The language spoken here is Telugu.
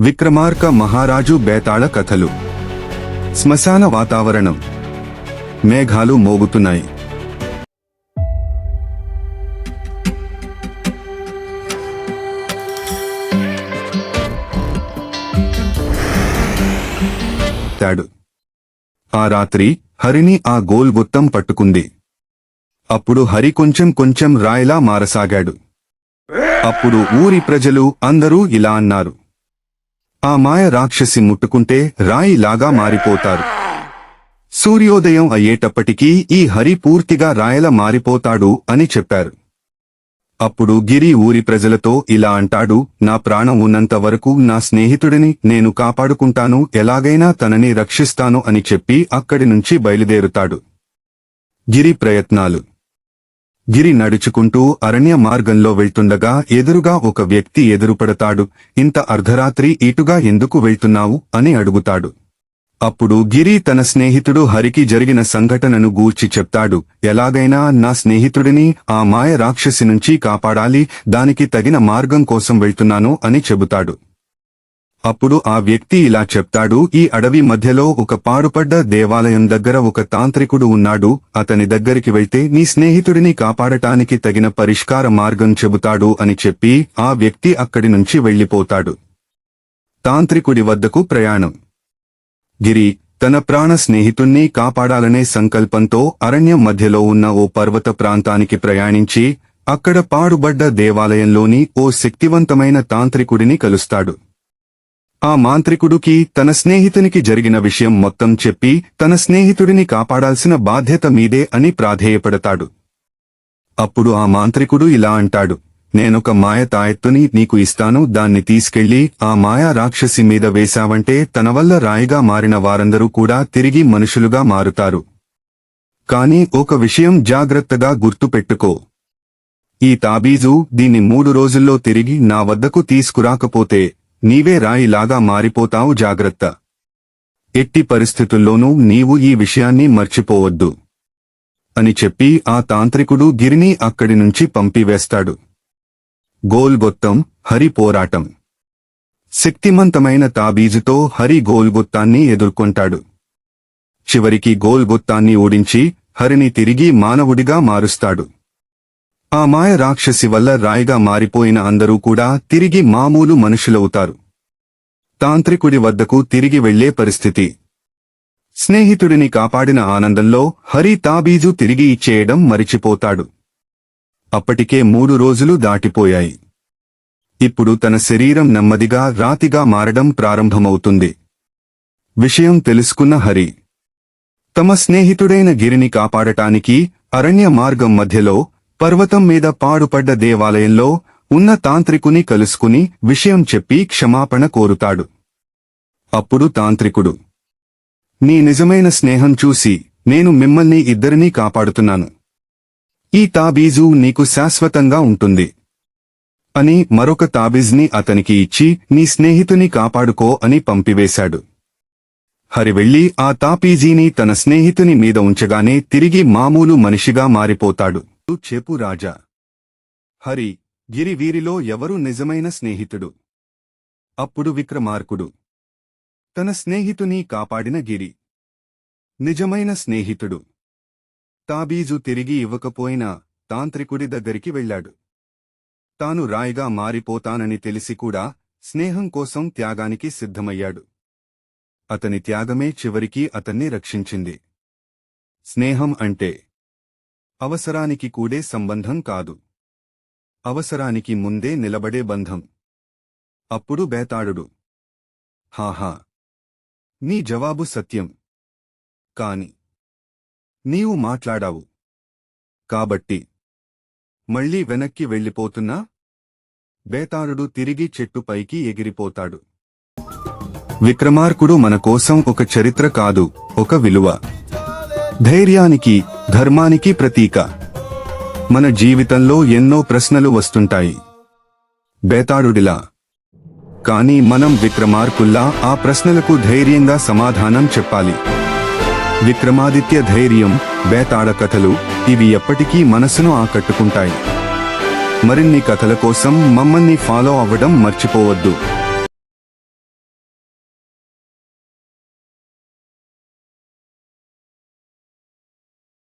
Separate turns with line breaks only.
విక్రమార్క మహారాజు బేతాళ కథలు. శ్మశాన వాతావరణం. మేఘాలు మోగుతున్నాయి. తాడు. ఆ రాత్రి హరిని ఆ గోల్ గుత్తం పట్టుకుంది. అప్పుడు హరి కొంచెం కొంచెం రాయిలా మారసాగాడు. అప్పుడు ఊరి ప్రజలు అందరూ ఇలా అన్నారు. ఆ మాయ రాక్షసి ముట్టుకుంటే రాయిలాగా మారిపోతారు. సూర్యోదయం అయ్యేటప్పటికీ ఈ హరి పూర్తిగా రాయల మారిపోతాడు అని చెప్పారు. అప్పుడు గిరి ఊరి ప్రజలతో ఇలా అంటాడు నా ప్రాణం ఉన్నంత వరకు నా స్నేహితుడిని నేను కాపాడుకుంటాను ఎలాగైనా తనని రక్షిస్తాను అని చెప్పి అక్కడి నుంచి బయలుదేరుతాడు. గిరి ప్రయత్నాలు గిరి నడుచుకుంటూ అరణ్య మార్గంలో వెళ్తుండగా ఎదురుగా ఒక వ్యక్తి ఎదురుపడతాడు. ఇంత అర్ధరాత్రి ఇటుగా ఎందుకు వెళ్తున్నావు? అని అడుగుతాడు. అప్పుడు గిరి తన స్నేహితుడు హరికి జరిగిన సంఘటనను గూర్చి చెప్తాడు. ఎలాగైనా నా స్నేహితుడిని ఆ మాయ రాక్షసి నుంచి కాపాడాలి. దానికి తగిన మార్గం కోసం వెళ్తున్నాను అని చెబుతాడు. అప్పుడు ఆ వ్యక్తి ఇలా చెప్తాడు ఈ అడవి మధ్యలో ఒక పాడుపడ్డ దేవాలయం దగ్గర ఒక తాంత్రికుడు ఉన్నాడు అతని దగ్గరికి వెళ్తే నీ స్నేహితుడిని కాపాడటానికి తగిన పరిష్కార మార్గం చెబుతాడు అని చెప్పి ఆ వ్యక్తి అక్కడి నుంచి వెళ్ళిపోతాడు తాంత్రికుడి వద్దకు ప్రయాణం. గిరి తన ప్రాణ స్నేహితుణ్ణి కాపాడాలనే సంకల్పంతో అరణ్యం మధ్యలో ఉన్న ఓ పర్వత ప్రాంతానికి ప్రయాణించి అక్కడ పాడుబడ్డ దేవాలయంలోని ఓ శక్తివంతమైన తాంత్రికుడిని కలుస్తాడు. ఆ మాంత్రికుడుకి తన స్నేహితునికి జరిగిన విషయం మొత్తం చెప్పి తన స్నేహితుడిని కాపాడాల్సిన బాధ్యత మీదే అని ప్రాధేయపడతాడు. అప్పుడు ఆ మాంత్రికుడు ఇలా అంటాడు నేనొక మాయ తాయెత్తుని నీకు ఇస్తాను దాన్ని తీసుకెళ్ళి ఆ మాయా రాక్షసి మీద వేశావంటే తన వల్ల రాయిగా మారిన వారందరూ కూడా తిరిగి మనుషులుగా మారుతారు. కాని ఒక విషయం జాగ్రత్తగా గుర్తుపెట్టుకో ఈ తాబీజు దీన్ని మూడు రోజుల్లో తిరిగి నా వద్దకు తీసుకురాకపోతే నీవే రాయిలాగా మారిపోతావు జాగ్రత్త. ఎట్టి పరిస్థితుల్లోనూ నీవు ఈ విషయాన్ని మర్చిపోవద్దు. అని చెప్పి ఆ తాంత్రికుడు గిరిని అక్కడి నుంచి పంపివేస్తాడు. గోల్గొత్తం హరి పోరాటం. శక్తిమంతమైన తాబీజుతో హరి గోల్గొత్తాన్ని ఎదుర్కొంటాడు. చివరికి గోల్గొత్తాన్ని ఓడించి హరిని తిరిగి మానవుడిగా మారుస్తాడు. ఆ మాయ రాక్షసి వల్ల రాయిగా మారిపోయిన అందరూ కూడా తిరిగి మామూలు మనుషులవుతారు. తాంత్రికుడి వద్దకు తిరిగి వెళ్ళే పరిస్థితి. స్నేహితుడిని కాపాడిన ఆనందంలో హరి తాబీజు తిరిగి ఇచ్చేయడం మరిచిపోతాడు. అప్పటికే మూడు రోజులు దాటిపోయాయి. ఇప్పుడు తన శరీరం నెమ్మదిగా రాతిగా మారడం ప్రారంభమవుతుంది. విషయం తెలుసుకున్న హరి. తమ స్నేహితుడైన గిరిని కాపాడటానికి అరణ్య మార్గం మధ్యలో పర్వతం మీద పాడుపడ్డ దేవాలయంలో ఉన్న తాంత్రికుని కలుసుకుని విషయం చెప్పి క్షమాపణ కోరుతాడు. అప్పుడు తాంత్రికుడు నీ నిజమైన స్నేహం చూసి నేను మిమ్మల్ని ఇద్దరినీ కాపాడుతున్నాను. ఈ తాబీజు నీకు శాశ్వతంగా ఉంటుంది అని మరొక తాబీజ్ని అతనికి ఇచ్చి నీ స్నేహితుని కాపాడుకో అని పంపివేశాడు. హరి వెళ్ళి ఆ తాపీజీని తన స్నేహితుని మీద ఉంచగానే తిరిగి మామూలు మనిషిగా మారిపోతాడు. చేపు రాజా. హరి గిరి వీరిలో ఎవరు నిజమైన స్నేహితుడు? అప్పుడు విక్రమార్కుడు తన స్నేహితుని కాపాడిన గిరి. నిజమైన స్నేహితుడు. తాబీజు తిరిగి ఇవ్వకపోయినా తాంత్రికుడి దగ్గరికి వెళ్ళాడు. తాను రాయిగా మారిపోతానని తెలిసి కూడా స్నేహం కోసం త్యాగానికి సిద్ధమయ్యాడు. అతని త్యాగమే చివరికి అతన్ని రక్షించింది. స్నేహం అంటే అవసరానికి కూడే సంబంధం కాదు. అవసరానికి ముందే నిలబడే బంధం. అప్పుడు బేతాడుడు హాహా. నీ జవాబు సత్యం. కాని నీవు మాట్లాడావు. కాబట్టి మళ్ళీ వెనక్కి వెళ్ళిపోతున్నా? బేతాళుడు తిరిగి చెట్టుపైకి ఎగిరిపోతాడు. విక్రమార్కుడు మన కోసం ఒక చరిత్ర కాదు ఒక విలువ. ధైర్యానికి ధర్మానికి ప్రతీక. మన జీవితంలో ఎన్నో ప్రశ్నలు వస్తుంటాయి. బేతాడుడిలా కానీ మనం విక్రమార్కుల్లా ఆ ప్రశ్నలకు ధైర్యంగా సమాధానం చెప్పాలి. విక్రమాదిత్య ధైర్యం బేతాడ కథలు ఇవి ఎప్పటికీ మనసును ఆకట్టుకుంటాయి. మరిన్ని కథల కోసం మమ్మల్ని ఫాలో అవ్వడం మర్చిపోవద్దు.